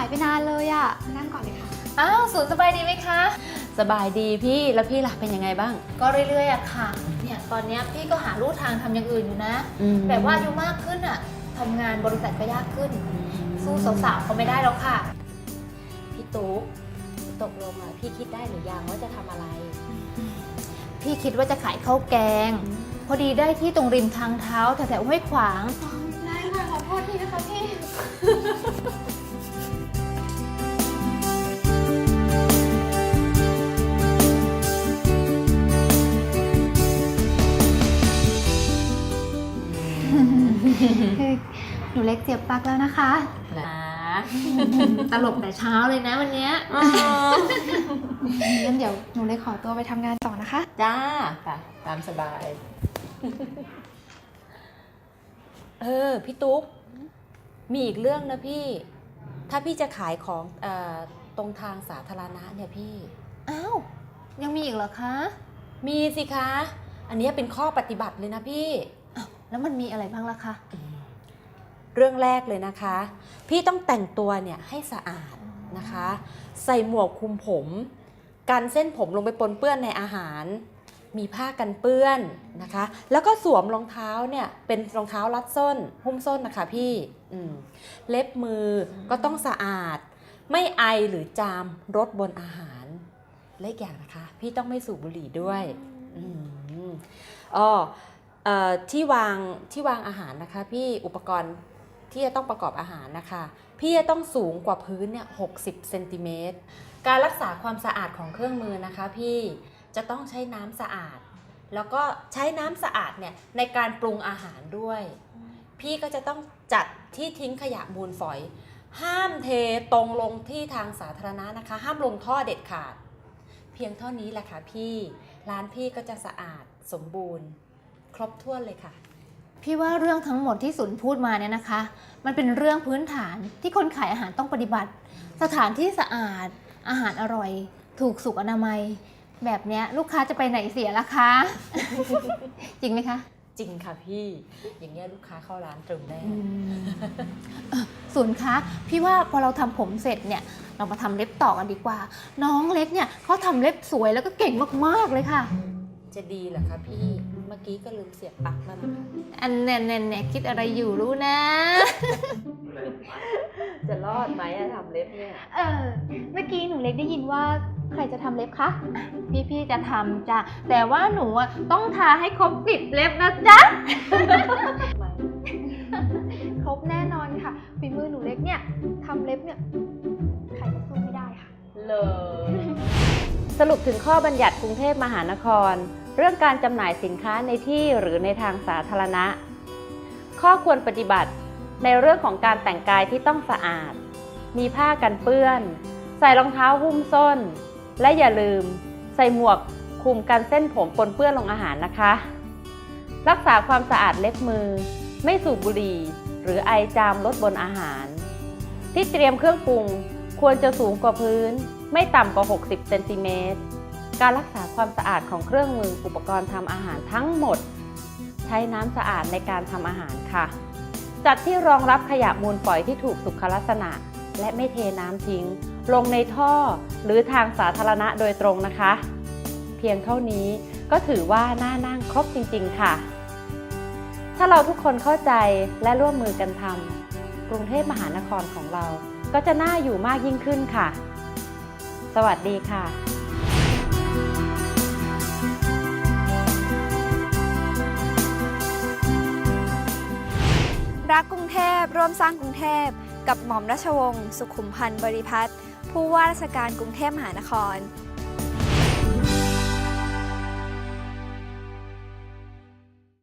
ายไปนานเลยอะนั่งก่อนเลยค่ะ อ้าวศูนย์สบายดีไหมคะ สบายดีพี่แล้วพี่ล่ะเป็นยังไงบ้าง ก็เรื่อยๆอะค่ะ เนี่ยตอนเนี้ยพี่ก็หาลู่ทางทำอย่างอื่นอยู่นะ อืม แบบว่าอายุมากขึ้นอะทำงานบริษัทก็ยากขึ้น สู้สาวๆเขาไม่ได้แล้วค่ะ พี่ตุ๊กตกลงอะพี่คิดได้หรือยังว่าจะทำอะไร พี่คิดว่าจะขายข้าวแกง พอดีได้ที่ตรงริมทางเท้าแถวๆห้วยขวาง ได้ค่ะขอโทษทีนะคะพี่ คือหนูเล็กเสียบปลั๊กแล้วนะคะนะตลกแต่เช้าเลยนะวันเนี้ยงั้นเดี๋ยวหนูเล็กขอตัวไปทำงานต่อนะคะ จ้าไปตามสบาย เออ พี่ตุ๊ก มีอีกเรื่องนะพี่ ถ้าพี่จะขายของเออตรงทางสาธารณะเนี่ยพี่ อ้าว ยังมีอีกเหรอคะ มีสิคะ อันนี้เป็นข้อปฏิบัติเลยนะพี่ แล้วมันมีอะไรบ้างล่ะคะ เรื่องแรกเลยนะคะ พี่ต้องแต่งตัวเนี่ยให้สะอาดนะคะ ใส่หมวกคลุมผมกันเส้นผมลงไปปนเปื้อนในอาหาร มีผ้ากันเปื้อนนะคะ แล้วก็สวมรองเท้าเนี่ยเป็นรองเท้ารัดส้น หุ้มส้นนะคะพี่เล็บมือก็ต้องสะอาด ไม่ไอหรือจามรสบนอาหารและอีกอย่างนะคะ พี่ต้องไม่สูบบุหรี่ด้วยอ๋ออ ที่วางที่วางอาหารนะคะ พี่อุปกรณ์ที่จะต้องประกอบอาหารนะคะ พี่จะต้องสูงกว่าพื้นเนี่ย60เซนติเมตรการรักษาความสะอาดของเครื่องมือนะคะพี่จะต้องใช้น้ำสะอาด แล้วก็ใช้น้ำสะอาดเนี่ยในการปรุงอาหารด้วย พี่ก็จะต้องจัดที่ทิ้งขยะมูลฝอย ห้ามเทตรงลงที่ทางสาธารณะนะคะ ห้ามลงท่อเด็ดขาด เพียงเท่านี้แหละค่ะพี่ ร้านพี่ก็จะสะอาดสมบูรณ์ ครบถ้วนเลยค่ะ พี่ว่าเรื่องทั้งหมดที่สุนพูดมาเนี่ยนะคะ มันเป็นเรื่องพื้นฐานที่คนขายอาหารต้องปฏิบัติ สถานที่สะอาด อาหารอร่อย ถูกสุขอนามัย แบบเนี้ยลูกค้าจะไปไหนเสียล่ะคะ จริงไหมคะจริงค่ะพี่ อย่างเงี้ยลูกค้าเข้าร้านตรึมแน่เอ่อศูนย์คะพี่ว่าพอเราทำผมเสร็จเนี่ยเรามาทำเล็บต่อกันดีกว่า น้องเล็กเนี่ยเขาทำเล็บสวยแล้วก็เก่งมากๆเลยค่ะ จะดีเหรอคะพี่เมื่อกี้ก็ลืมเสียบปลั๊กแล้วนะคะอันแน่นๆเนี่ยคิดอะไรอยู่รู้นะ จะรอดไหมอะทำเล็บเนี่ย เออ เมื่อกี้หนูเล็กได้ยินว่าใครจะทำเล็บคะ พี่ๆจะทำจ้ะ แต่ว่าหนูอะต้องทาให้ครบกลิบเล็บนะจ๊ะ ครบแน่นอนค่ะฝีมือหนูเล็กเนี่ยทำเล็บเนี่ยใครก็สู้ไม่ได้ค่ะ เลย สรุปถึงข้อบัญญัติกรุงเทพมหานคร เรื่องการจำหน่ายสินค้าในที่หรือในทางสาธารณะ ข้อควรปฏิบัติในเรื่องของการแต่งกายที่ต้องสะอาด มีผ้ากันเปื้อน ใส่รองเท้าหุ้มส้น และอย่าลืม ใส่หมวกคลุมกันเส้นผมปนเปื้อนลงอาหารนะคะ รักษาความสะอาดเล็บมือ ไม่สูบบุหรี่ หรือไอจามลดบนอาหาร ที่เตรียมเครื่องปรุงควรจะสูงกว่าพื้น ไม่ต่ำกว่า 60 เซนติเมตร การรักษาความสะอาดของเครื่องมืออุปกรณ์ทำอาหารทั้งหมด ใช้น้ำสะอาดในการทำอาหารค่ะ จัดที่รองรับขยะมูลฝอยที่ถูกสุขลักษณะ และไม่เทน้ำทิ้ง ลงในท่อหรือทางสาธารณะโดยตรงนะคะ เพียงเท่านี้ก็ถือว่าน่านั่งครบจริง ๆ ค่ะ ถ้าเราทุกคนเข้าใจและร่วมมือกันทำกรุงเทพมหานครของเรา ก็จะน่าอยู่มากยิ่งขึ้นค่ะ สวัสดีค่ะ ร่วมสร้างกรุงเทพ กับหม่อมราชวงศ์สุขุมพันธ์บริพัตรผู้ว่าราชการกรุงเทพมหานคร